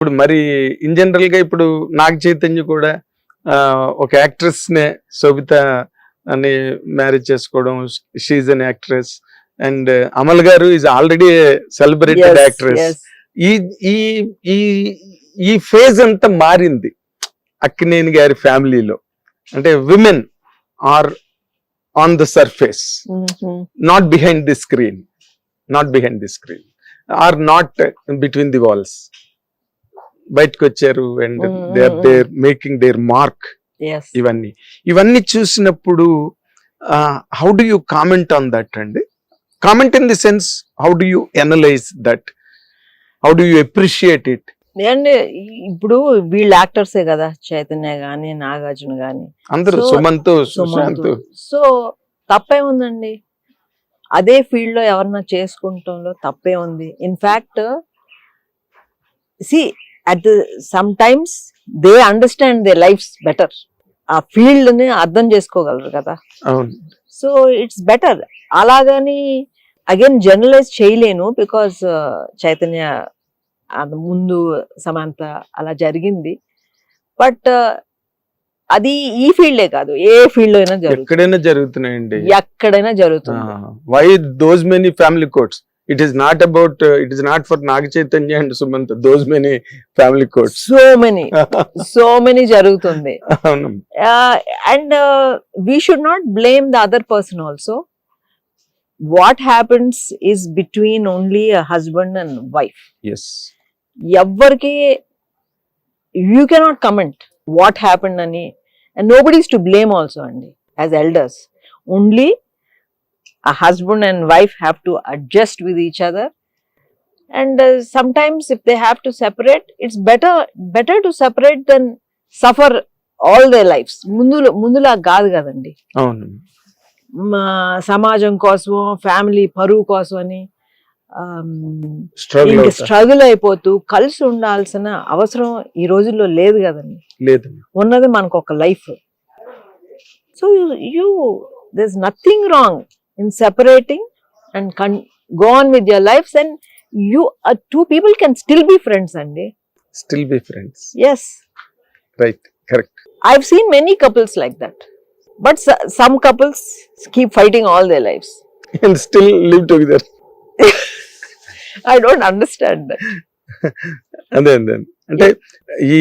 ఇప్పుడు మరి ఇన్ జనరల్గా ఇప్పుడు నాగ చైతన్య కూడా ఒక యాక్ట్రెస్ నే శోభిత అని మ్యారేజ్ చేసుకోవడం she's an actress and Amal గారు ఈజ్ ఆల్రెడీ సెలబ్రేటెడ్ యాక్ట్రెస్. ఈ ఈ ఈ ఈ ఫేజ్ అంతా మారింది అక్కినేని గారి ఫ్యామిలీలో అంటే women are on the surface. Not behind the screen not behind the screen are not between the walls బయటకు వచ్చారు and they are there making their mark. ఇవన్నీ. ఇవన్నీ చూసినప్పుడు how do you comment on that అండి? Comment in the sense how do you analyse that how do you appreciate it అంటే ఇప్పుడు వీళ్ళు యాక్టర్సే కదా చైతన్య గాని నాగార్జున గాని. అందరూ సుమంత్ సుశాంత్. సో తప్పే ఉందండి అదే ఫీల్డ్లో ఎవరన్నా చేసుకుంటంలో తప్పే ఉంది. In fact see at some times they understand they lives better ఆ ఫీల్డ్ని అర్థం చేసుకోగలరు కదా. సో ఇట్స్ బెటర్ అలాగని అగైన్ జనరలైజ్ చేయలేను బికాస్ చైతన్య అది ముందు సమాంత అలా జరిగింది. బట్ అది ఈ ఫీల్డే కాదు. ఏ ఫీల్డ్ అయినా ఎక్కడైనా జరుగుతున్నాయండి. ఎక్కడైనా జరుగుతుంది. Why those many family it is not about uh, it is not for Nag Chaitanya and Sumanta. Those many family courts. So many, so many jarutundi. uh, and uh, we should not blame the other person also. What happens is between only a husband and wife. Yes. Yavvarki, you cannot comment what happened ani, and nobody is to blame also andi as elders. Only a husband and wife have to adjust with each other and uh, sometimes if they have to separate it's better better to separate than suffer all their lives ముందులో ముందులా కాదు కదండి అవును మా సమాజం కోసం family పరువు కోసం అని స్ట్రగుల్ అయిపోతూ కలిసి ఉండాల్సిన అవసరం ఈ రోజుల్లో లేదు కదండి లేదు ఉన్నది మనకు ఒక life so you this nothing wrong in separating and can go on with your lives and you two people can still be friends అండి still be friends yes right correct I've seen many couples like that but some couples keep fighting all they lives and still live together I don't understand that అదే అదే అంటే ఈ